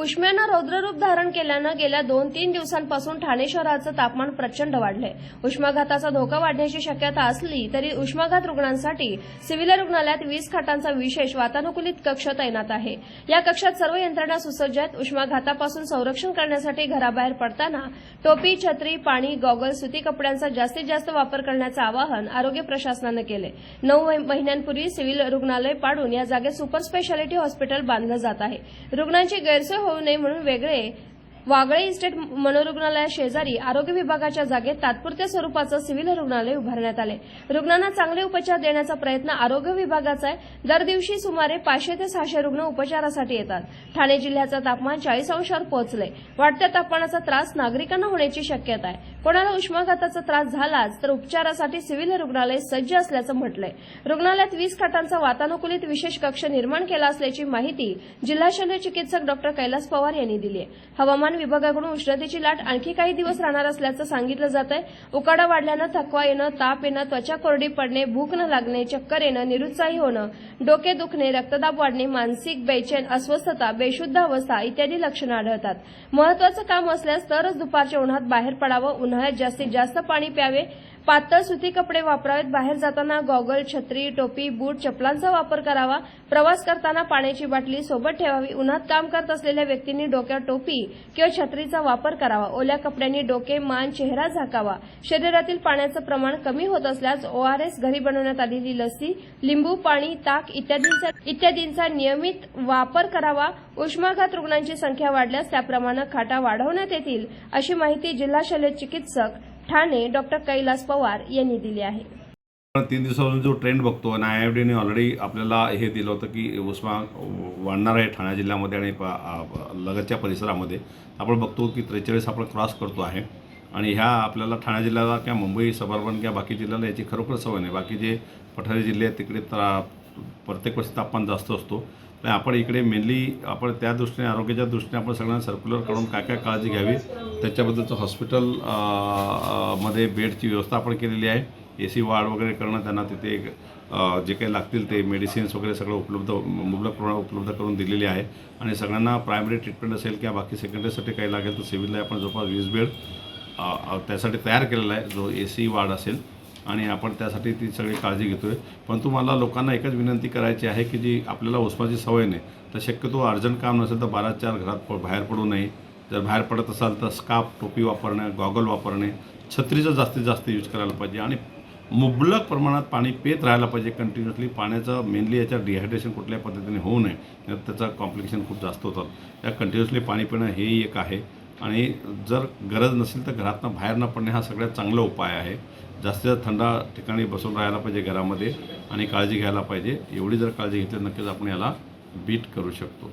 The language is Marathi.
उष्म्यानं रौद्ररूप धारण केल्यानं गेल्या दोन तीन दिवसांपासून ठाणे शहराचं तापमान प्रचंड वाढलंय. उष्माघाताचा धोका वाढण्याची शक्यता असली तरी उष्माघात रुग्णांसाठी सिव्हिल रुग्णालयात वीस खाटांचा विशेष वातानुकूलित कक्ष तैनात आहे. या कक्षात सर्व यंत्रणा सुसज्ज आहेत. उष्माघातापासून संरक्षण करण्यासाठी घराबाहेर पडताना टोपी छत्री पाणी गॉगल सुती कपड्यांचा जास्तीत जास्त वापर करण्याचं आवाहन आरोग्य प्रशासनानं केलं नऊ महिन्यांपूर्वी सिव्हिल रुग्णालय पाडून या जागेत सुपर स्पेशालिटी हॉस्पिटल बांधलं जात आहे. रुग्णांची गैरसोय होऊ नये म्हणून वेगळे वागळे इस्टेट मनोरुग्णालया शेजारी आरोग्य विभागाच्या जागेत तात्पुरत्या स्वरूपाचं सिव्हिल रुग्णालय उभारण्यात आले. रुग्णांना चांगले उपचार देण्याचा प्रयत्न आरोग्य विभागाचा आहे. दर दिवशी सुमारे पाचशे ते सहाशे रुग्ण उपचारासाठी येतात. ठाणे जिल्ह्याचं तापमान चाळीस अंशावर पोहोचले वाढत्या तापमानाचा त्रास नागरिकांना होण्याची शक्यता आहे. कोणाला उष्माघाताचा त्रास झालाच तर उपचारासाठी सिव्हिल रुग्णालय सज्ज असल्याचं म्हटलंय. रुग्णालयात वीस खाटांचा वातानुकूलित विशेष कक्ष निर्माण केला असल्याची माहिती जिल्हा शल्य चिकित्सक डॉक्टर कैलास पवार यांनी दिली आहे हवामान विभागाकडून उष्णतेची लाट आणखी काही दिवस राहणार असल्याचं सांगितलं जात आहे उकाडा वाढल्यानं थकवा येणं ताप येणं त्वचा कोरडी पडणे भूक न लागणे चक्कर येणं निरुत्साही होणं डोके दुखणे रक्तदाब वाढणे मानसिक बेचैन अस्वस्थता बेशुद्ध अवस्था इत्यादी लक्षणं आढळतात. महत्वाचं काम असल्यास तरच दुपारच्या उन्हात बाहेर पडावं उन्हाळ्यात जास्तीत जास्त पाणी प्यावे पातळ सुती कपडे वापरावेत. बाहेर जाताना गॉगल छत्री टोपी बूट चपलांचा वापर करावा. प्रवास करताना पाण्याची बाटली सोबत ठेवावी. उन्हात काम करत असलेल्या व्यक्तींनी डोक्यावर टोपी किंवा छत्रीचा वापर करावा. ओल्या कपड्यांनी डोके मान चेहरा झाकावा. शरीरातील पाण्याचं प्रमाण कमी होत असल्यास ओआरएस घरी बनवण्यात आलेली लसी लिंबू पाणी ताक इत्यादींचा इत्यादींचा नियमित वापर करावा. उष्माघात रुग्णांची संख्या वाढल्यास त्याप्रमाणे खाटा वाढवण्यात येतील अशी माहिती जिल्हा शल्य चिकित्सक ठाणे डॉक्टर कैलास पवार यांनी दिली आहे. तीन दिवसापासून जो ट्रेंड बघतो आणि आय एफ डीने ऑलरेडी आपल्याला हे दिलं होतं की उष्मा वाढणार आहे ठाणे जिल्ह्यामध्ये आणि प- लगतच्या परिसरामध्ये. आपण बघतो की त्रेचाळीस आपण क्रॉस करतो आहे. आणि ह्या आपल्याला ठाणे जिल्ह्याला किंवा मुंबई सबर्बन किंवा बाकी जिल्ह्याला याची खरोखर सवय नाही. बाकी जे पठारी जिल्हे आहेत तिकडे त्रा प्रत्येक वर्षी तापमान जास्त असतो. पण आपण इकडे मेनली आपण त्या दृष्टीने आरोग्याच्या दृष्टीने आपण सगळ्यांना सर्क्युलर करून काय काय काळजी घ्यावी त्याच्याबद्दलचं हॉस्पिटलमध्ये बेडची व्यवस्था आपण केलेली आहे. ए सी वाढ वगैरे करणं त्यांना तिथे जे काही लागतील ते मेडिसिन्स वगैरे सगळं उपलब्ध मुबलक प्रमाणात उपलब्ध करून दिलेले आहे. आणि सगळ्यांना प्रायमरी ट्रीटमेंट असेल किंवा बाकी सेकंडरीसाठी काही लागेल तर सिव्हिलला आपण जवळपास वीस बेड त्यासाठी तयार केलेला आहे. जो ए सी वार्ड असेल आणि आपण त्यासाठी ती सगळी काळजी घेतो आहे परंतु मला लोकांना एकच विनंती करायची आहे की जी आपल्याला उष्माची सवय नाही तर शक्यतो अर्जंट काम नसेल तर बारा चार घरात प- बाहेर पडू नये. जर बाहेर पडत असाल तर स्कार्फ टोपी वापरणे गॉगल वापरणे छत्रीचा जास्तीत जास्त यूज करायला पाहिजे आणि मुबलक प्रमाणात पाणी पेत राहायला पाहिजे कंटिन्युअसली पाण्याचं मेनली याच्यात डिहायड्रेशन कुठल्या पद्धतीने होऊ नये त्याचं कॉम्प्लिकेशन खूप जास्त होतात. त्या कंटिन्युअसली पाणी पिणं हेही एक आहे. आणि जर गरज नसेल तर घरातनं बाहेर न पडणे हा सगळ्यात चांगला उपाय आहे. जास्तीत जास्त थंड ठिकाणी बसून राहायला पाहिजे घरामध्ये आणि काळजी घ्यायला पाहिजे. एवढी जर काळजी घेतली नक्कीच आपण याला बीट करू शकतो.